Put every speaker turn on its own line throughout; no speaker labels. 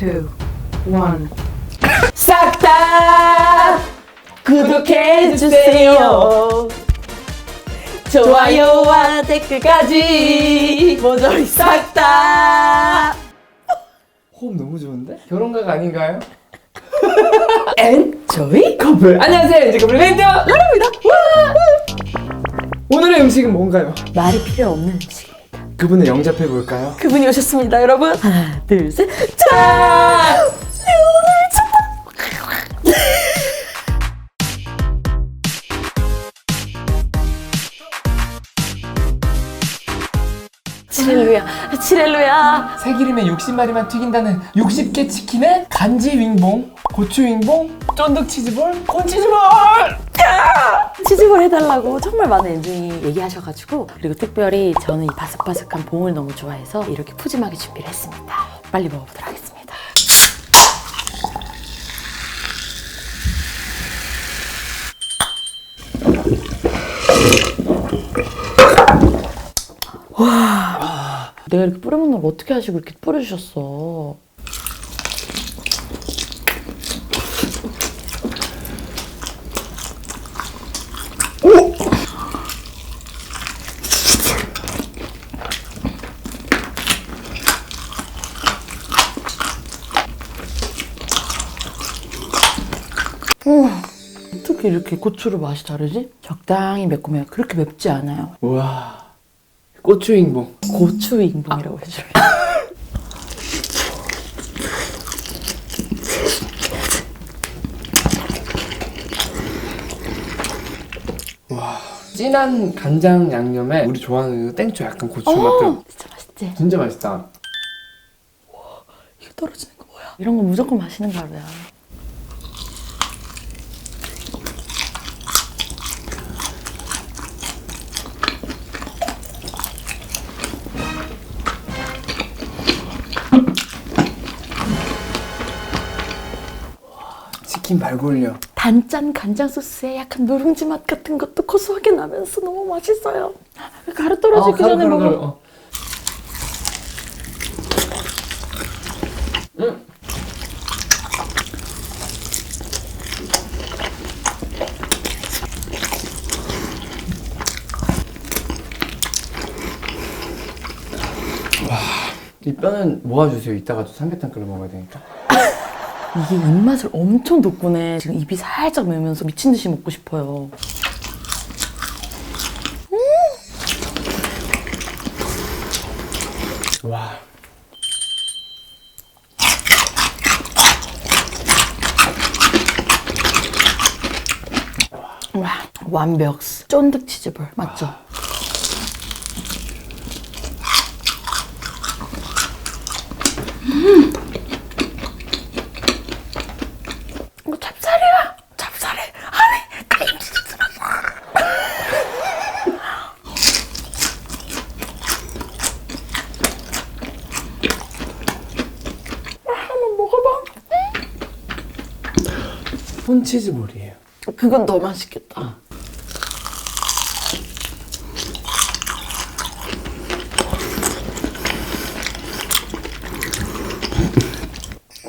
two, one.
싹다 구독해주세요. 좋아요와 댓글까지 모조리 싹 다.
호흡 너무 좋은데? 결혼각 아닌가요?
엔조이
커플 안녕하세요 엔지 커플 랜드 라라입니다 오늘의 음식은 뭔가요?
말이 필요 없는 음식.
그분을 영접해 볼까요?
그분이 오셨습니다, 여러분. 하나, 둘, 셋. 짠! 칠렐루야, 칠렐루야.
새기름에 60마리만 튀긴다는 60개 치킨에 간지 윙봉, 고추 윙봉, 쫀득 치즈볼, 콘 치즈볼
치즈볼 해달라고 정말 많은 엔중이 얘기하셔가지고 그리고 특별히 저는 이 바삭바삭한 봉을 너무 좋아해서 이렇게 푸짐하게 준비를 했습니다. 빨리 먹어보도록 하겠습니다. 와, 내가 이렇게 뿌려먹는 걸 어떻게 하시고 이렇게 뿌려주셨어? 어떻게 이렇게 고추로 맛이 다르지? 적당히 매콤해요. 그렇게 맵지 않아요.
우와 고추 윙봉
고추 인봉이라고 해줘요.
진한 간장 양념에 우리 좋아하는 그 땡초 약간 고추 맛 들어
어, 진짜 맛있지?
진짜 맛있다
이거 떨어지는 거 뭐야? 이런 거 무조건 마시는 가루야.
치킨 발골려
단짠 간장 소스에 약간 누룽지 맛 같은 것도 고소하게 나면서 너무 맛있어요. 가루 떨어지기
가루,
전에
가루,
먹어.
음. 와, 이 뼈는 모아주세요. 이따가 또 삼계탕 끓여 먹어야 되니까.
이게 입맛을 엄청 돋구네. 지금 입이 살짝 매면서 미친 듯이 먹고 싶어요.
와.
와, 완벽. 쫀득 치즈볼 맞죠? 음. 이거 찹쌀이야. 찹쌀에 안에 크림치즈 들어있어. 아, 한번 먹어봐.
콘치즈볼이에요.
그건 더 맛있겠다.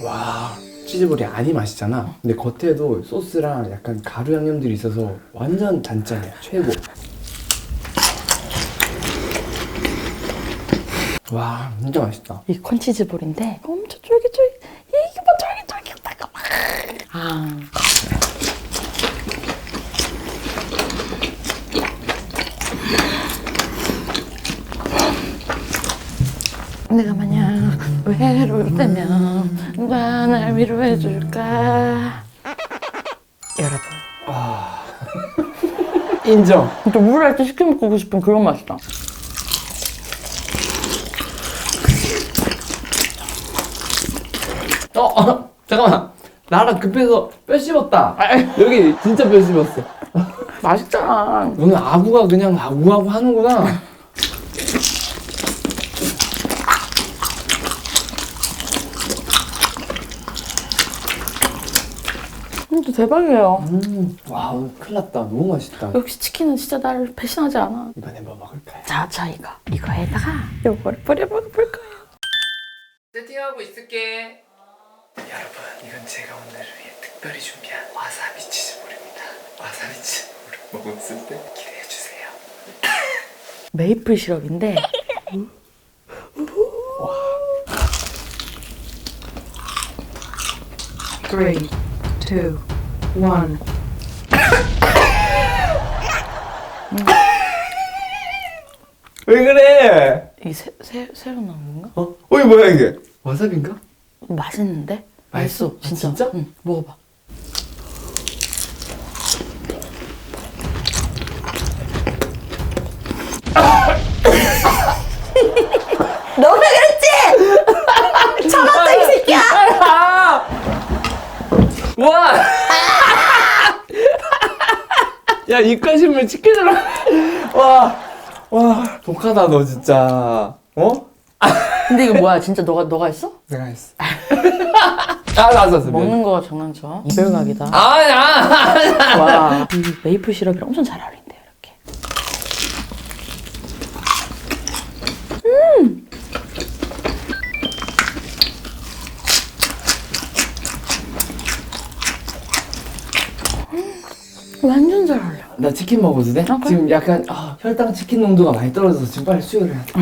와 치즈볼이 안이 맛있잖아. 근데 겉에도 소스랑 약간 가루 양념들이 있어서 완전 단짠이야 최고. 와 진짜 맛있다.
이 콘치즈볼인데 엄청 쫄깃쫄깃 이게 뭐 쫄깃쫄깃하고 아 내가 만약 외로울 때면 누가 날 위로해 줄까? 여러분.
인정.
진짜 물할 때 시켜 먹고 싶은 그런 맛이다.
어, 어 잠깐만. 나랑 급해서 뼈 씹었다. 여기 진짜 뼈 씹었어.
맛있잖아.
오늘 아구가 그냥 아구아구 하는구나
진짜 대박이에요
음, 와 오늘 큰일 났다 너무 맛있다
역시 치킨은 진짜 나를 배신하지 않아
이번에 뭐 먹을까요?
자, 저희가 이거에다가 요거를 뿌려 먹어볼 거예요.
세팅하고 있을게 여러분 이건 제가 오늘 위해 특별히 준비한 와사비 치즈볼입니다. 와사비 치즈볼을 먹었을 때 기대해 주세요.
메이플 시럽인데
Three, two, one.
왜 그래?
이게 새, 새, 새로 나온 건가?
어? 어 이거 뭐야 이게? 와사비인가?
맛있는데?
맛있어? 아,
진짜.
진짜?
응, 먹어봐. 너가 그랬지? 참았다 이 새끼야.
와! 야 입가심을 치킨으로 와! 와 독하다 너 진짜 어?
근데 이거 뭐야? 진짜 너가 너가 했어?
내가 했어 아 나왔어 미안.
먹는 거가 장난쳐. 이별각이다.
아야
와, 이 메이플 시럽이랑 엄청 잘 어울린대
나 치킨 먹어도 돼?
아, 그래.
지금 약간 아, 혈당 치킨 농도가 많이 떨어져서 지금 빨리 수혈을 해야 돼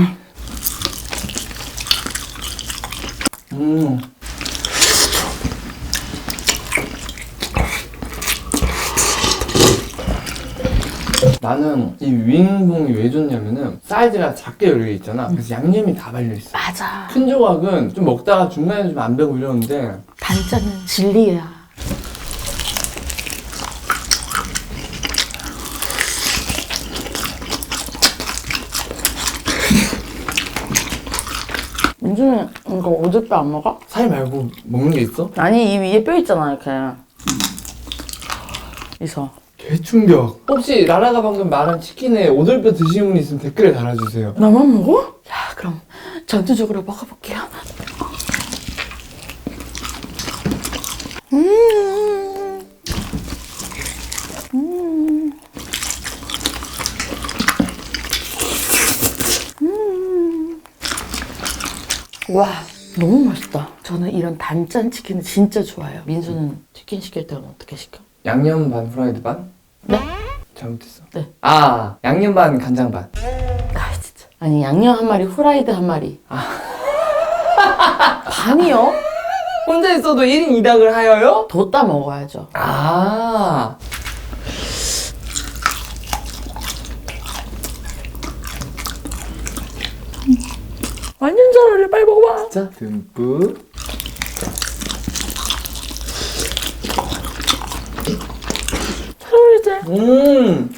음. 나는 이 윙봉이 왜 좋냐면은 사이즈가 작게 열려 있잖아. 그래서 양념이 다 발려 있어.
맞아.
큰 조각은 좀 먹다가 중간에 좀 안 배고 이러는데
단짠은 진리야. 민준은 이거 오줌뼈 안 먹어?
살 말고 먹는 게 있어?
아니 이 위에 뼈 있잖아 이렇게. 있어.
개충격. 혹시 라라가 방금 말한 치킨에 오돌뼈 드시는 분 있으면 댓글에 달아주세요.
나만 먹어? 자 그럼 전투적으로 먹어볼게요. 음. 와 너무 맛있다. 저는 이런 단짠 치킨을 진짜 좋아해요. 민수는 치킨 시킬 때는 어떻게 시켜?
양념 반 프라이드 반?
네?
잘못했어.
네.
아 양념 반 간장 반.
아 진짜. 아니 양념 한 마리, 후라이드 한 마리. 반이요?
혼자 있어도 1인 2닭을 하여요?
뒀다 먹어야죠.
아.
완전 잘 어울려. 빨리 먹어봐.
자 듬뿍.
잘 어울리지?
음.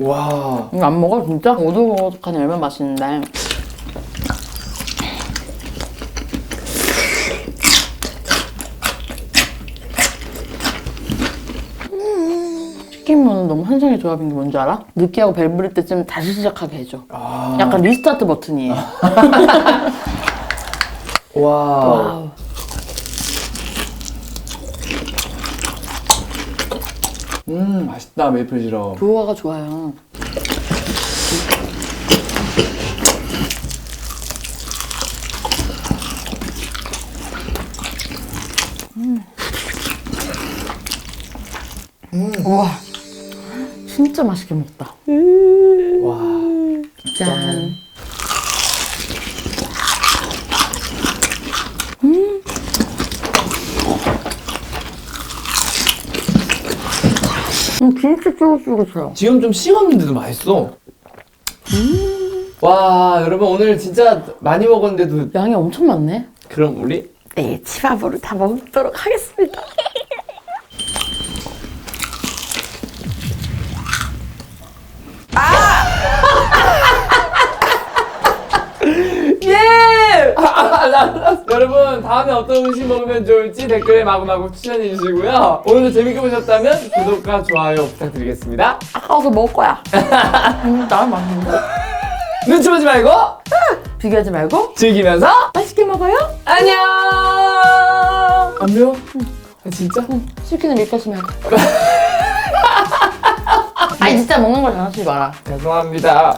와.
이거 안 먹어 진짜? 오독오독하니 얼마나 맛있는데. 치킨무는 너무 환상의 조합인 게 뭔지 알아? 느끼하고 배부를 때쯤 다시 시작하게 해줘.
아.
약간 리스타트 버튼이에요.
와.
와우.
음 맛있다 메이플 시럽.
조화가 좋아요. 진짜 맛있게 먹다.
와.
짠. 음, 진짜 쫄깃쫄깃해요.
지금 좀 식었는데도 맛있어. 와 여러분 오늘 진짜 많이 먹었는데도
양이 엄청 많네.
그럼 우리
네, 치밥으로 다 먹도록 하겠습니다.
예! 여러분 다음에 어떤 음식 먹으면 좋을지 댓글에 마구마구 추천해 주시고요. 오늘도 재밌게 보셨다면 구독과 좋아요 부탁드리겠습니다.
아까워서 먹을 거야. 음, 나는 맛있는데?
눈치 보지 말고
비교하지 말고
즐기면서
맛있게 먹어요.
안녕. 안 매워? 아, 진짜?
치킨을 입가시면 아니 진짜 먹는 걸 장난치지 마라.
죄송합니다.